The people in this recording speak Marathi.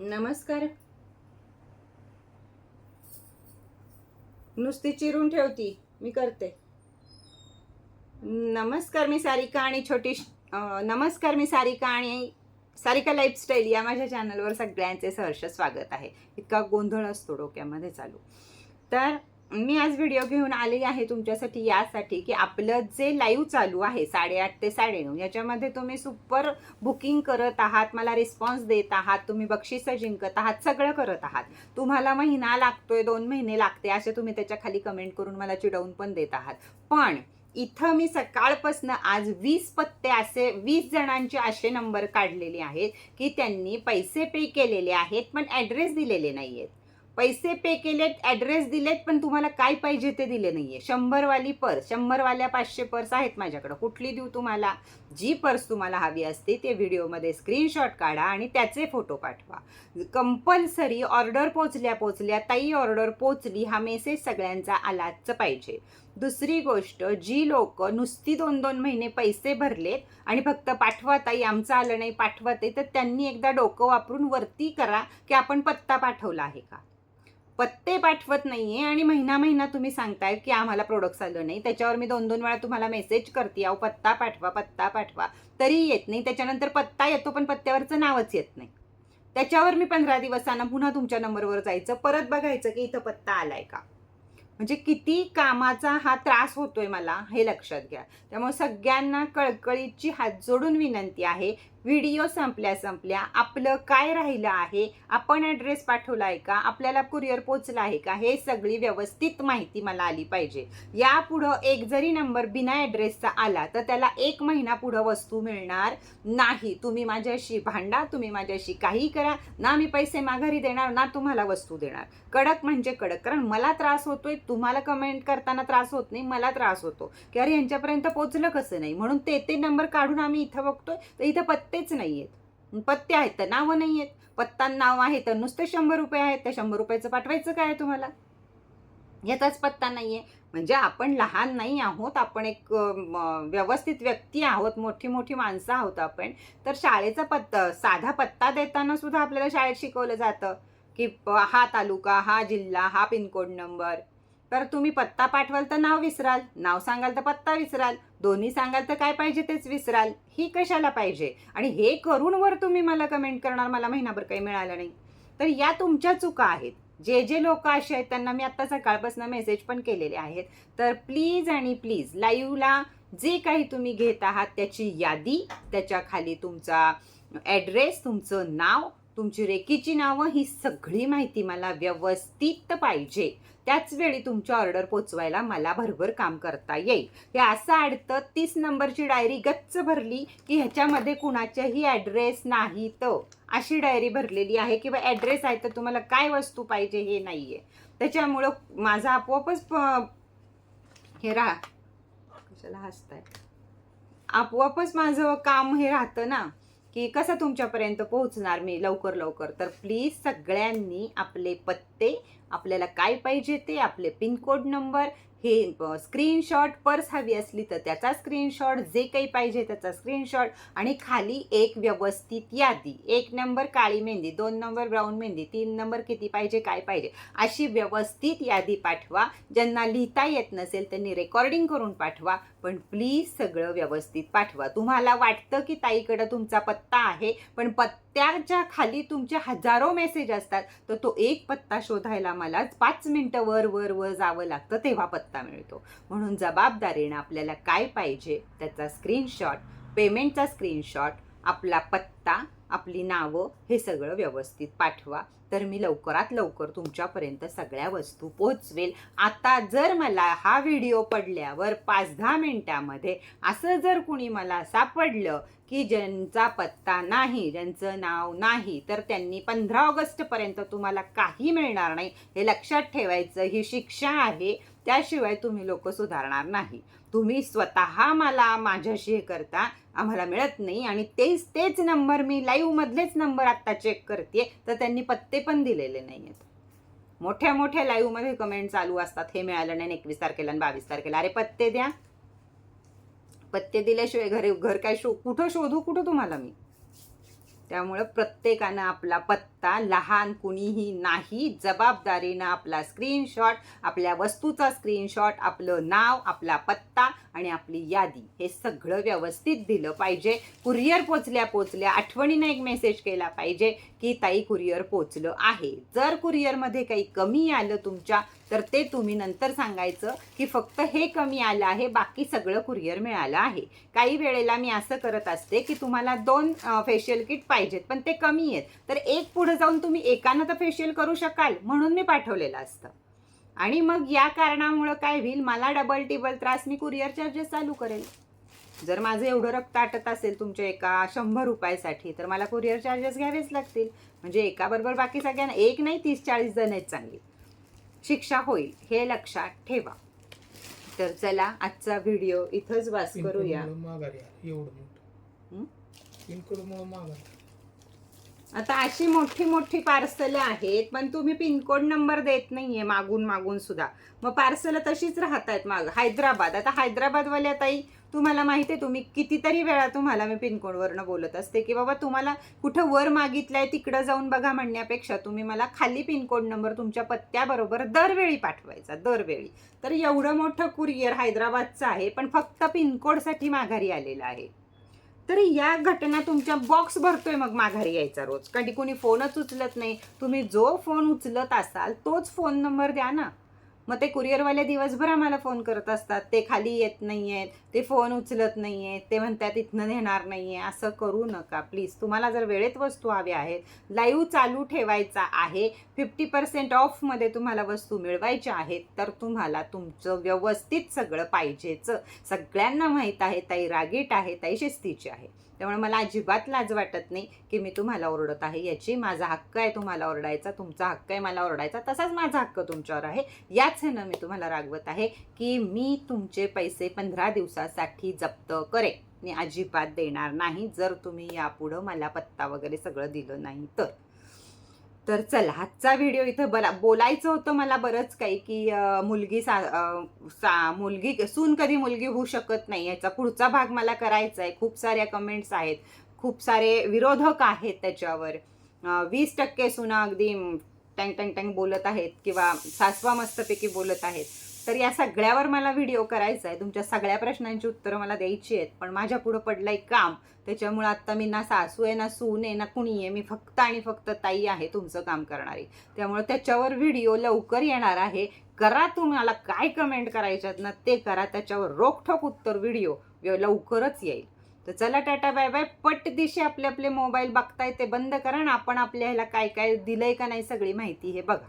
नमस्कार. नुसती चिरून ठेवती मी करते. नमस्कार मी सारिका आणि छोटी नमस्कार मी सारिका आणि सारिका लाईफस्टाईल या माझ्या चॅनलवर सगळ्यांचे सहर्ष स्वागत आहे. इतका गोंधळ असतो डोक्यामध्ये चालू. तर मी आज व्हिडिओ घेऊन आलेली आहे तुमच्यासाठी यासाठी की आपलं जे लाईव्ह चालू आहे साडेआठ ते साडेनऊ याच्यामध्ये तुम्ही सुपर बुकिंग करत आहात मला रिस्पॉन्स देत आहात तुम्ही बक्षिसं जिंकत आहात सगळं करत आहात. तुम्हाला महिना लागतोय दोन महिने लागते असे तुम्ही त्याच्याखाली कमेंट करून मला चिडवून पण देत आहात. पण इथं मी सकाळपासून आज वीस पत्ते असे वीस जणांचे असे नंबर काढलेले आहेत की त्यांनी पैसे पे केलेले आहेत पण ॲड्रेस दिलेले नाही आहेत पैसे पे केलेत ॲड्रेस दिलेत पण तुम्हाला काय पाहिजे ते दिले नाहीये. शंभरवाली पर्स शंभरवाल्या पाचशे पर्स आहेत माझ्याकडं. कुठली देऊ तुम्हाला? जी पर्स तुम्हाला हवी असते ते व्हिडिओमध्ये स्क्रीनशॉट काढा आणि त्याचे फोटो पाठवा. कंपल्सरी ऑर्डर पोचल्या पोचल्या ताई ऑर्डर पोचली हा मेसेज सगळ्यांचा आलाच पाहिजे. दुसरी गोष्ट जी लोक नुसती दोन दोन महिने पैसे भरलेत आणि फक्त पाठवा ताई आमचं आलं नाही पाठवा ते तर त्यांनी एकदा डोकं वापरून वरती करा की आपण पत्ता पाठवला आहे का? पत्ते पाठवत नाही आहे आणि महिना महिना तुम्ही सांगताय की आम्हाला प्रोडक्ट्स आलं नाही. त्याच्यावर मी दोन दोन वेळा तुम्हाला मेसेज करते. अहो पत्ता पाठवा पत्ता पाठवा. तरी येत नाही. त्याच्यानंतर पत्ता येतो पण पत्त्यावरचं नावच येत नाही. त्याच्यावर मी पंधरा दिवसांना पुन्हा तुमच्या नंबरवर जायचं परत बघायचं की इथं पत्ता आलाय का? म्हणजे किती कामाचा हा त्रास होतोय मला हे लक्षात घ्या. त्यामुळे सगळ्यांना कळकळीची हात जोडून विनंती आहे व्हिडिओ संपल्या संपल्या आपलं काय राहिलं आहे? आपण ॲड्रेस पाठवला आहे का? आपल्याला कुरिअर पोचला आहे का? हे सगळी व्यवस्थित माहिती मला आली पाहिजे. यापुढं एक जरी नंबर बिना ॲड्रेसचा आला तर त्याला एक महिना पुढं वस्तू मिळणार नाही. तुम्ही माझ्याशी भांडा तुम्ही माझ्याशी काही करा. ना मी पैसे माघारी देणार ना तुम्हाला वस्तू देणार. कडक म्हणजे कडक. कारण मला त्रास होतोय तुम्हाला कमेंट करताना त्रास होत नाही मला त्रास होतो. की अरे यांच्यापर्यंत पोचलं कसं नाही? म्हणून ते ते नंबर काढून आम्ही इथं बघतोय. तर इथं पत्तेच नाही आहेत पत्ते आहेत तर नावं नाही आहेत पत्ता नाव आहे तर नुसते शंभर रुपये आहेत. त्या शंभर रुपयाचं पाठवायचं काय तुम्हाला? याचाच पत्ता नाही आहे म्हणजे आपण लहान नाही आहोत. आपण एक व्यवस्थित व्यक्ती आहोत. मोठी मोठी माणसं आहोत आपण. तर शाळेचा पत्ता साधा पत्ता देताना सुद्धा आपल्याला शाळेत शिकवलं जातं. की हा तालुका हा जिल्हा हा पिनकोड नंबर. तर तुम्ही पत्ता पाठवाल तर नाव विसराल नाव सांगाल तर पत्ता विसराल दोन्ही सांगाल तर काय पाहिजे तेच विसराल ही कशाला पाहिजे? आणि हे करून वर तुम्ही मला कमेंट करणार मला महिनाभर काही मिळालं नाही. तर या तुमच्या चुका आहेत. जे जे लोक असे आहेत त्यांना मी आत्ता सकाळपासून मेसेज पण केलेले आहेत. तर प्लीज आणि प्लीज लाईव्हला जे काही तुम्ही घेत आहात त्याची यादी त्याच्याखाली तुमचा ॲड्रेस तुमचं नाव तुमची रेकीची नावं ही सगळी माहिती मला व्यवस्थित पाहिजे. त्याच वेळी तुमची ऑर्डर पोचवायला मला भरभर काम करता येईल. हे असं अडतं तीस नंबरची डायरी गच्च भरली की ह्याच्यामध्ये कुणाच्याही ॲड्रेस नाही तर अशी डायरी भरलेली आहे किंवा ॲड्रेस आहे तर तुम्हाला काय वस्तू पाहिजे हे नाही आहे त्याच्यामुळं माझा आपोआपच हे राहा कशाला हसताय? आपोआपच माझं काम हे राहतं ना. की कसं तुमच्यापर्यंत पोहोचणार मी लवकर लवकर? तर प्लीज सगळ्यांनी आपले पत्ते आपल्याला काय पाहिजे ते आपले पिनकोड नंबर हे स्क्रीनशॉट पर्स हवी असली तर त्याचा स्क्रीनशॉट जे काही पाहिजे त्याचा स्क्रीनशॉट आणि खाली एक व्यवस्थित यादी. एक नंबर काळी मेहंदी दोन नंबर ब्राऊन मेहंदी तीन नंबर किती पाहिजे काय पाहिजे अशी व्यवस्थित यादी पाठवा. ज्यांना लिहिता येत नसेल त्यांनी रेकॉर्डिंग करून पाठवा पण प्लीज सगळं व्यवस्थित पाठवा. तुम्हाला वाटतं की ताईकडं तुमचा पत्ता आहे पण पत्त्याच्या खाली तुमचे हजारो मेसेज असतात तर तो एक पत्ता शोधायला मलाच पाच मिनटं वर वर वर जावं लागतं तेव्हा पत्ता मिळतो. म्हणून जबाबदारीनं आपल्याला काय पाहिजे त्याचा स्क्रीनशॉट पेमेंटचा स्क्रीनशॉट आपला पत्ता आपली नावं हे सगळं व्यवस्थित पाठवा. तर मी लवकरात लवकर तुमच्यापर्यंत सगळ्या वस्तू पोचवेल. आता जर मला हा व्हिडिओ पडल्यावर पाच दहा मिनटामध्ये असं जर कुणी मला सापडलं की ज्यांचा पत्ता नाही ज्यांचं नाव नाही तर त्यांनी पंधरा ऑगस्टपर्यंत तुम्हाला काही मिळणार नाही. हे लक्षात ठेवायचं ही शिक्षा आहे. त्याशिवाय तुम्ही लोक सुधारणार नाही. तुम्ही स्वतः मला माझ्याशी हे करता आम्हाला मिळत नाही. आणि तेच तेच नंबर मी लाईव्ह मधलेच नंबर आत्ता चेक करते तर त्यांनी पत्ते पण दिलेले नाही आहेत. मोठ्या मोठ्या लाईव्हमध्ये कमेंट चालू असतात. हे मिळालं नाही एकवीस तारखेला आणि बावीस तारखेला. अरे पत्ते द्या. पत्ते दिल्याशिवाय घरे घर काय शो कुठं शोधू कुठं तुम्हाला मी? त्यामुळं प्रत्येकानं आपला पत्ता लहान कुणीही नाही जबाबदारीनं आपला स्क्रीनशॉट आपल्या वस्तूचा स्क्रीनशॉट आपलं नाव आपला पत्ता आणि आपली यादी हे सगळं व्यवस्थित दिलं पाहिजे. कुरिअर पोचल्या पोचल्या आठवणीनं एक मेसेज केला पाहिजे की ताई कुरिअर पोचलं आहे. जर कुरिअरमध्ये काही कमी आलं तुमच्या तर ते तुम्ही नंतर सांगायचं की फक्त हे कमी आलं आहे बाकी सगळं कुरिअर मिळालं आहे. काही वेळेला मी असं करत असते की तुम्हाला दोन फेशियल किट पाहिजेत पण ते कमी आहेत. तर एक पुढे जाऊन तुम्ही एकानं तर फेशियल करू शकाल म्हणून मी पाठवलेलं असतं. आणि मग या कारणामुळं काय होईल मला डबल टिबल त्रास मी कुरिअर चार्जेस चालू करेल. जर माझं एवढं रक्त आटत असेल तुमच्या एका शंभर रुपयासाठी तर मला कुरिअर चार्जेस घ्यावेच लागतील. म्हणजे एकाबरोबर बाकी सगळ्यांना एक नाही तीस चाळीस जण आहेत चांगली. शिक्षा होईल हे लक्षात ठेवा. तर चला आजचा व्हिडिओ इथंच वास करूया. हं? आता अशी मोठी मोठी पार्सल आहेत पण तुम्ही पिनकोड नंबर देत नाहीये मागून मागून सुद्धा. मग पार्सल तशीच राहत आहेत माग. हैदराबाद. आता हैदराबादवाल्या ताई तुम्हाला माहिती आहे तुम्ही कितीतरी वेळा तुम्हाला मी पिनकोडवरनं बोलत असते की बाबा तुम्हाला कुठं वर मागितलंय तिकडं जाऊन बघा म्हणण्यापेक्षा तुम्ही मला खाली पिनकोड नंबर तुमच्या पत्त्याबरोबर दरवेळी पाठवायचा दरवेळी. तर एवढं मोठं कुरिअर हैदराबादचं आहे पण फक्त पिनकोडसाठी माघारी आलेलं आहे. तर या घटना तुमच्या बॉक्स भरतोय मग माघारी यायचा रोज. कधी कोणी फोनच उचलत नाही. तुम्ही जो फोन उचलत असाल तोच फोन नंबर द्या ना. मग ते कुरिअरवाले दिवसभर आम्हाला फोन करत असतात. ते खाली येत नाही आहेत ते फोन उचलत नाही आहेत ते म्हणतात इथनं नेणार नाही आहे असं करू नका प्लीज तुम्हाला जर वेळेत वस्तू हव्या आहेत लाईव्ह चालू ठेवायचा आहे फिफ्टी पर्सेंट ऑफमध्ये तुम्हाला वस्तू मिळवायच्या आहेत तर तुम्हाला तुमचं व्यवस्थित सगळं पाहिजेच. सगळ्यांना माहीत आहे ताई रागीट आहे ताई शिस्तीची आहे. त्यामुळे मला अजिबात लाज वाटत नाही की मी तुम्हाला ओरडत आहे. याची माझा हक्क आहे तुम्हाला ओरडायचा तुमचा हक्क आहे मला ओरडायचा तसाच माझा हक्क तुमच्यावर आहे. याच ह्यानं मी तुम्हाला रागवत आहे की मी तुमचे पैसे पंधरा दिवसासाठी जप्त करे मी अजिबात देणार नाही जर तुम्ही यापुढं मला पत्ता वगैरे सगळं दिलं नाही तर. तर चला आजचा व्हिडिओ इथं बला बोलायचं होतं मला बरंच काही की मुलगी सा सा मुलगी सून कधी मुलगी होऊ शकत नाही याचा पुढचा भाग मला करायचा आहे. खूप साऱ्या कमेंट्स आहेत खूप सारे विरोधक आहेत त्याच्यावर. वीस टक्के सुना अगदी टँग टँग टँग बोलत आहेत किंवा सासवा मस्तपैकी बोलत आहेत. तर या सगळ्यावर मला व्हिडिओ करायचा आहे. तुमच्या सगळ्या प्रश्नांची उत्तरं मला द्यायची आहेत. पण माझ्या पुढं आहे काम. त्याच्यामुळं आत्ता मी ना सासू आहे ना सून आहे ना कुणी आहे. मी फक्त आणि फक्त ताई आहे तुमचं काम करणारी. त्यामुळं त्याच्यावर व्हिडिओ लवकर येणार आहे. करा तुम्हाला काय कमेंट करायच्यात ना ते करा. त्याच्यावर रोखठोक उत्तर व्हिडिओ लवकरच येईल. तर चला टाटा बाय बाय. पट दिशी आपले आपले मोबाईल बघताय ते बंद करा ना आपण आपल्या ह्याला काय काय दिलंय का नाही सगळी माहिती हे बघा.